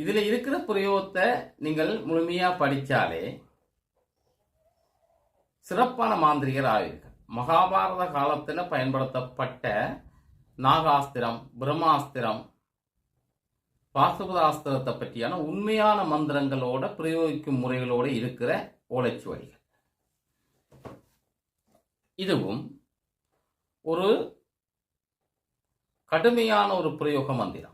இதில் இருக்கிற பிரயோகத்தை நீங்கள் முழுமையாக படித்தாலே சிறப்பான மாந்திரிகர் ஆவீர்கள். மகாபாரத காலத்தில் பயன்படுத்தப்பட்ட நாகாஸ்திரம் பிரம்மாஸ்திரம் பாசுபதாஸ்திரத்தை பற்றியான உண்மையான மந்திரங்களோட பிரயோகிக்கும் முறைகளோடு இருக்கிற ஓலைச்சுவடிகள். இதுவும் ஒரு கடுமையான ஒரு பிரயோக மந்திரம்.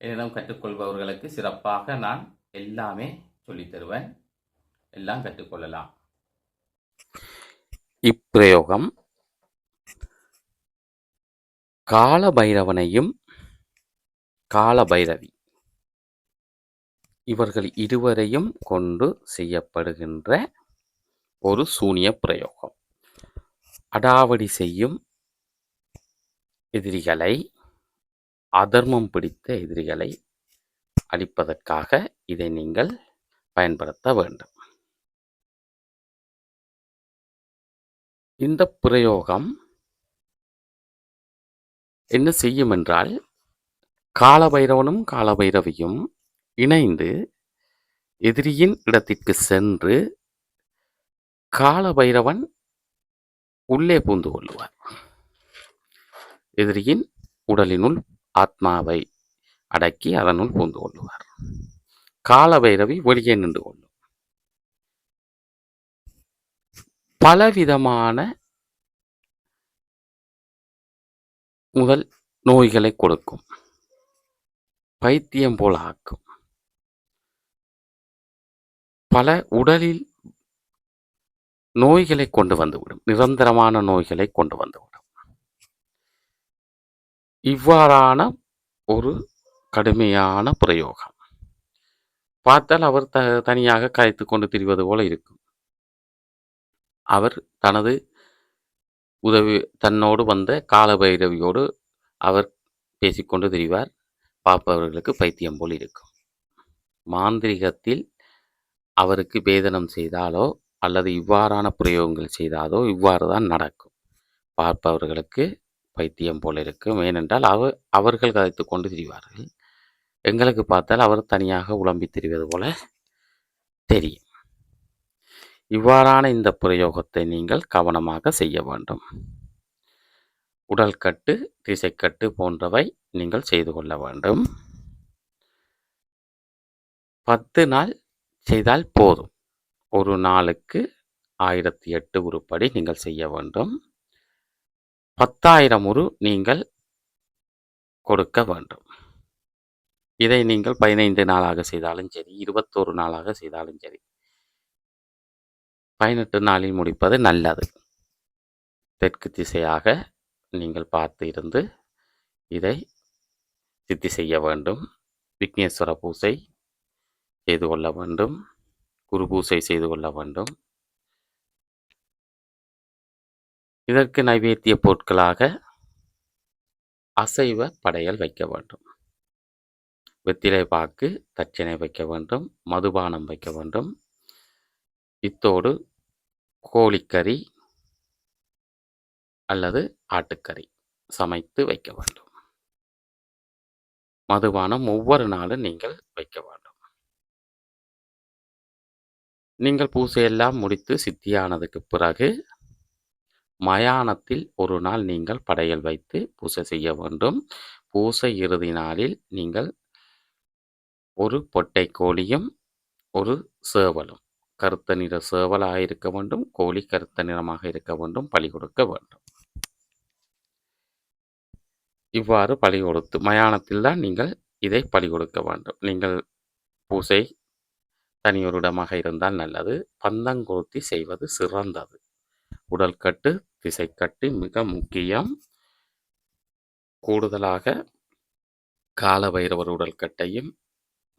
என்னிடம் கற்றுக்கொள்பவர்களுக்கு சிறப்பாக நான் எல்லாமே சொல்லித் தருவேன். எல்லாம் கற்றுக்கொள்ளலாம். இப்பிரயோகம் காலபைரவனையும் காலபைரவி இவர்கள் இருவரையும் கொண்டு செய்யப்படுகின்ற ஒரு சூனிய பிரயோகம். அடாவடி செய்யும் எதிரிகளை அதர்மம் பிடித்த எதிரிகளை அழிப்பதற்காக இதை நீங்கள் பயன்படுத்த வேண்டும். இந்த பிரயோகம் என்ன செய்யும் என்றால் காலபைரவனும் காலபைரவியும் இணைந்து எதிரியின் இடத்திற்கு சென்று காலபைரவன் உள்ளே பூந்து கொள்ளுவார் எதிரியின் உடலினுள் ஆத்மாவை அடக்கி அதனுள் பூந்து கொள்ளுவார். காலபைரவி வெளியே நின்று கொள்ளும். பலவிதமான முதல் நோய்களை கொடுக்கும். பைத்தியம் போல ஆக்கும். பல உடலில் நோய்களை கொண்டு வந்துவிடும் நிரந்தரமான நோய்களை கொண்டு வந்துவிடும் இவ்வாறான ஒரு கடுமையான பிரயோகம். பார்த்தால் அவர் த தனியாக கரைத்து கொண்டு திரிவது போல இருக்கும். அவர் தனது உதவி தன்னோடு வந்த காலபைரவியோடு அவர் பேசிக்கொண்டு திரிவார். பார்ப்பவர்களுக்கு பைத்தியம் போல் இருக்கும். மாந்திரிகத்தில் அவருக்கு வேதனம் செய்தாலோ அல்லது இவ்வாறான பிரயோகங்கள் செய்தாலோ இவ்வாறு தான் நடக்கும் பார்ப்பவர்களுக்கு பைத்தியம் போல இருக்கும் ஏனென்றால் அவ அவர்கள் கதைத்து கொண்டு திரிவார்கள். எங்களுக்கு பார்த்தால் அவர் தனியாக உழம்பி திரிவது போல தெரியும். இவ்வாறான இந்த பிரயோகத்தை நீங்கள் கவனமாக செய்ய வேண்டும். உடல் கட்டு திசைக்கட்டு போன்றவை நீங்கள் செய்து கொள்ள வேண்டும். பத்து நாள் செய்தால் போதும். ஒரு நாளுக்கு ஆயிரத்தி எட்டு உருப்படி நீங்கள் செய்ய வேண்டும். பத்தாயிரம் உரு நீங்கள் கொடுக்க வேண்டும். இதை நீங்கள் பதினைந்து நாளாக செய்தாலும் சரி இருபத்தோரு நாளாக செய்தாலும் சரி பதினெட்டு நாளில் முடிப்பது நல்லது. தெற்கு திசையாக நீங்கள் பார்த்து இருந்து இதை சித்தி செய்ய வேண்டும். விக்னேஸ்வர பூசை செய்து கொள்ள வேண்டும். குரு பூசை செய்து கொள்ள வேண்டும். இதற்கு நைவேத்திய பொருட்களாக அசைவ படையல் வைக்க வேண்டும். வெத்திலை பாக்கு தட்சணை வைக்க வேண்டும் மதுபானம் வைக்க வேண்டும் இத்தோடு கோழிக்கறி அல்லது ஆட்டுக்கறி சமைத்து வைக்க வேண்டும். மதுபானம் ஒவ்வொரு நாளும் நீங்கள் வைக்க வேண்டும். நீங்கள் பூசையெல்லாம் முடித்து சித்தியானதுக்கு பிறகு மயானத்தில் ஒரு நாள் நீங்கள் படையல் வைத்து பூசை செய்ய வேண்டும். பூசை இறுதி நாளில் நீங்கள் ஒரு பொட்டை கோழியும் ஒரு சேவலும். கருத்த நிற சேவலாக இருக்க வேண்டும். கோழி கருத்த நிறமாக இருக்க வேண்டும். பலி கொடுக்க வேண்டும். இவ்வாறு பலி கொடுத்து மயானத்தில் தான் நீங்கள் இதை பலி கொடுக்க வேண்டும். நீங்கள் பூசை தனியொருடமாக இருந்தால் நல்லது. பந்தங்கொளுத்தி செய்வது சிறந்தது. உடல் கட்டு திசைக்கட்டு மிக முக்கியம். கூடுதலாக காலபைரவர் உடல் கட்டையும்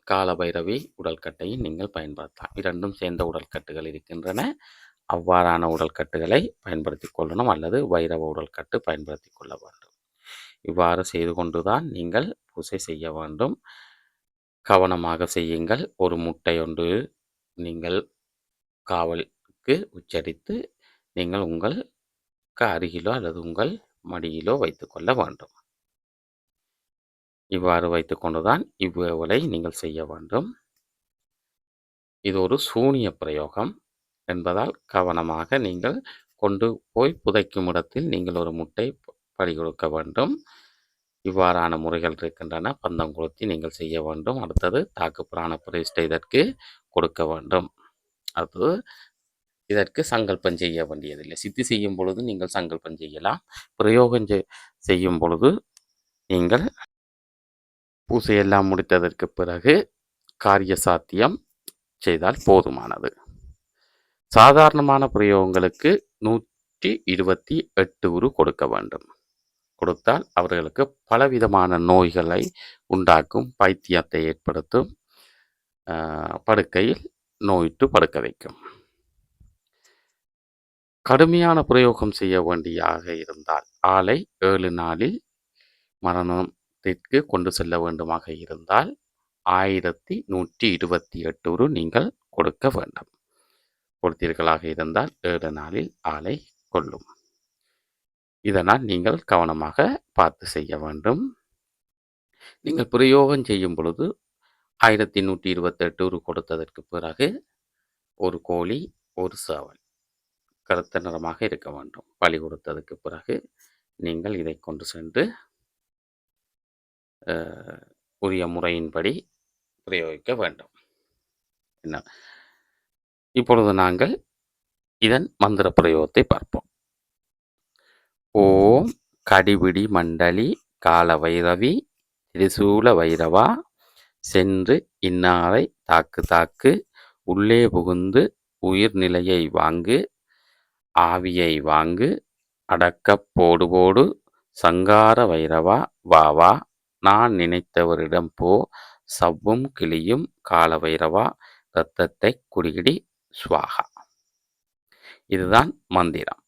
காலபைரவி உடல் கட்டையும் நீங்கள் பயன்படுத்தலாம். இரண்டும் சேர்ந்த உடல் கட்டுகள் இருக்கின்றன. அவ்வாறான உடல் கட்டுகளை பயன்படுத்தி கொள்ளணும் அல்லது வைரவ உடல் கட்டு பயன்படுத்தி கொள்ள வேண்டும். இவ்வாறு செய்து கொண்டுதான் நீங்கள் பூசை செய்ய வேண்டும். கவனமாக செய்யுங்கள். ஒரு முட்டை ஒன்று நீங்கள் காவலுக்கு உச்சரித்து நீங்கள் உங்கள் அருகிலோ அல்லது உங்கள் மடியிலோ வைத்துக்கொள்ள வேண்டும். இவ்வாறு வைத்துக்கொண்டுதான் இவ்வளை நீங்கள் செய்ய வேண்டும். இது ஒரு சூனிய பிரயோகம் என்பதால் கவனமாக நீங்கள் கொண்டு போய் புதைக்கும் இடத்தில் நீங்கள் ஒரு முட்டை படி கொடுக்க வேண்டும். இவ்வாறான முறைகள் இருக்கின்றன. பந்தம் கொளுத்தி நீங்கள் செய்ய வேண்டும். அடுத்தது தாக்கு பிராண பிரதிஷ்டை இதற்கு கொடுக்க வேண்டும். அடுத்தது இதற்கு சங்கல்பம் செய்ய வேண்டியதில்லை. சித்தி செய்யும் பொழுது நீங்கள் சங்கல்பம் செய்யலாம். பிரயோகம் செய்- செய்யும் பொழுது நீங்கள் பூசையெல்லாம் முடித்ததற்கு பிறகு காரிய சாத்தியம் செய்தால் போதுமானது. சாதாரணமான பிரயோகங்களுக்கு நூற்றி இருபத்தி எட்டு உரு கொடுக்க வேண்டும். கொடுத்தால் அவர்களுக்கு பலவிதமான நோய்களை உண்டாக்கும் பைத்தியத்தை ஏற்படுத்தும் படுக்கையில் நோயிட்டு படுக்க வைக்கும். கடுமையான பிரயோகம் செய்ய வேண்டியாக இருந்தால் ஆலை ஏழு நாளில் மரணத்திற்கு கொண்டு செல்ல வேண்டுமாக இருந்தால் ஆயிரத்தி நூற்றி இருபத்தி எட்டு ரூ நீங்கள் கொடுக்க வேண்டும். கொடுத்தீர்களாக இருந்தால் ஏழு நாளில் ஆலை கொள்ளும். இதனால் நீங்கள் கவனமாக பார்த்து செய்ய வேண்டும். நீங்கள் பிரயோகம் செய்யும் பொழுது ஆயிரத்தி நூற்றி இருபத்தெட்டு ரூ கொடுத்ததற்கு பிறகு ஒரு கோழி ஒரு சேவல். கருத்த நிறமாக இருக்க வேண்டும். பழி கொடுத்ததுக்கு பிறகு நீங்கள் இதை கொண்டு சென்று உரிய முறையின்படி பிரயோகிக்க வேண்டும். என்ன? இப்பொழுது நாங்கள் இதன் மந்திர பிரயோகத்தை பார்ப்போம். ஓம் கடிபிடி மண்டலி கால வைரவி திரிசூல வைரவா சென்று இன்னாரை தாக்கு தாக்கு உள்ளே புகுந்து உயிர்நிலையை வாங்கு ஆவியை வாங்கு அடக்கப் போடு போடு சங்கார வைரவா வா வா நான் நினைத்தவரிடம் போ சவ்வும் கிளியும் கால வைரவா இரத்தத்தை குடிகிடி ஸ்வாகா இதுதான் மந்திரம்.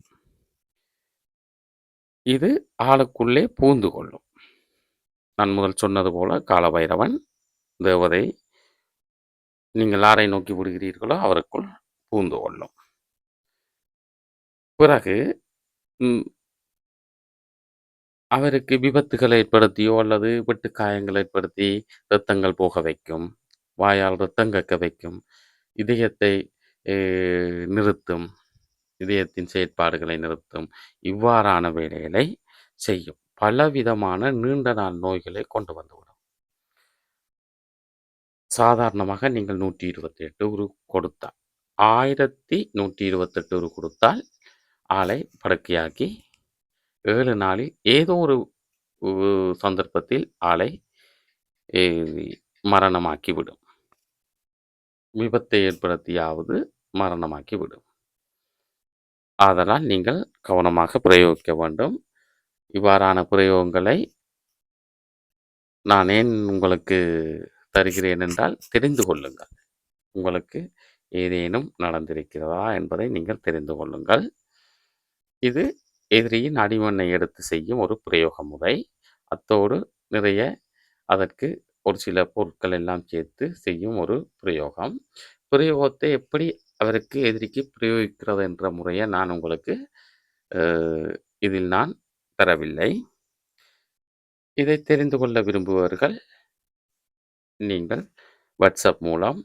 இது ஆளுக்குள்ளே பூந்து கொள்ளும். நான் முதல் சொன்னது போல காலபைரவன் தேவதை நீங்கள் யாரை நோக்கி விடுகிறீர்களோ அவருக்குள் பூந்து கொள்ளும். பிறகு ம், அவருக்கு விபத்துகளை ஏற்படுத்தியோ அல்லது வெட்டு காயங்கள் ஏற்படுத்தி இரத்தங்கள் போக வைக்கும் வாயால் இரத்தம் கக்க வைக்கும் இதயத்தை அஹ், நிறுத்தும் இதயத்தின் செயற்பாடுகளை நிறுத்தும் இவ்வாறான வேலைகளை செய்யும். பலவிதமான நீண்ட நாள் நோய்களை கொண்டு வந்துவிடும் சாதாரணமாக நீங்கள் நூற்றி இருபத்தி எட்டு உரு கொடுத்தால் ஆயிரத்தி நூற்றி இருபத்தெட்டு உரு கொடுத்தால் ஆளை படுக்கையாக்கி ஏழு நாளில் ஏதோ ஒரு சந்தர்ப்பத்தில் ஆளை மரணமாக்கிவிடும். விபத்தை ஏற்படுத்தியாவது மரணமாக்கிவிடும். அதனால் ஆதலால் நீங்கள் கவனமாக பிரயோகிக்க வேண்டும். இவ்வாறான பிரயோகங்களை நான் ஏன் உங்களுக்கு தருகிறேன் என்றால் தெரிந்து கொள்ளுங்கள். உங்களுக்கு ஏதேனும் நடந்திருக்கிறதா என்பதை நீங்கள் தெரிந்து கொள்ளுங்கள். இது எதிரியின் அடிமண்ணை எடுத்து செய்யும் ஒரு பிரயோக முறை. அத்தோடு நிறைய அதற்கு ஒரு சில பொருட்கள் எல்லாம் சேர்த்து செய்யும் ஒரு பிரயோகம். பிரயோகத்தை எப்படி அவருக்கு எதிரிக்கு பிரயோகிக்கிறது என்ற முறையை நான் உங்களுக்கு இதில் நான் தரவில்லை. இதை தெரிந்து கொள்ள விரும்புபவர்கள் நீங்கள் வாட்ஸ்அப் மூலம்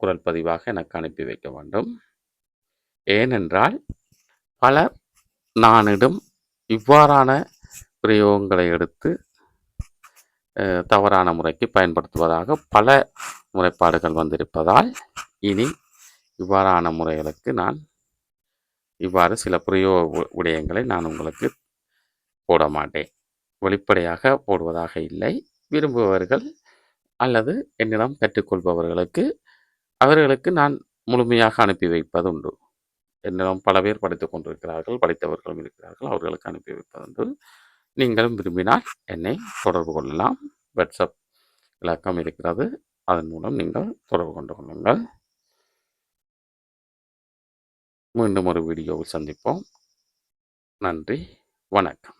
குரல் பதிவாக எனக்கு அனுப்பி வைக்க வேண்டும். ஏனென்றால் பல நானிடம் இவ்வாறான பிரயோகங்களை எடுத்து தவறான முறைக்கு பயன்படுத்துவதாக பல முறைப்பாடுகள் வந்திருப்பதால் இனி இவ்வாறான முறைகளுக்கு நான் இவ்வாறு சில பிரயோக விடயங்களை நான் உங்களுக்கு போட மாட்டேன். வெளிப்படையாக போடுவதாக இல்லை. விரும்புபவர்கள் அல்லது என்னிடம் கற்றுக்கொள்பவர்களுக்கு அவர்களுக்கு நான் முழுமையாக அனுப்பி வைப்பது உண்டு என்னிடம் பல பேர் படித்து கொண்டிருக்கிறார்கள் படித்தவர்களும் இருக்கிறார்கள். அவர்களுக்கு அனுப்பி வைப்பது நீங்களும் விரும்பினால் என்னை தொடர்பு கொள்ளலாம். வாட்ஸ்அப் இலக்கம் இருக்கிறது. அதன் மூலம் நீங்கள் தொடர்பு கொண்டு கொள்ளுங்கள். மீண்டும் ஒரு வீடியோவில் சந்திப்போம். நன்றி. வணக்கம்.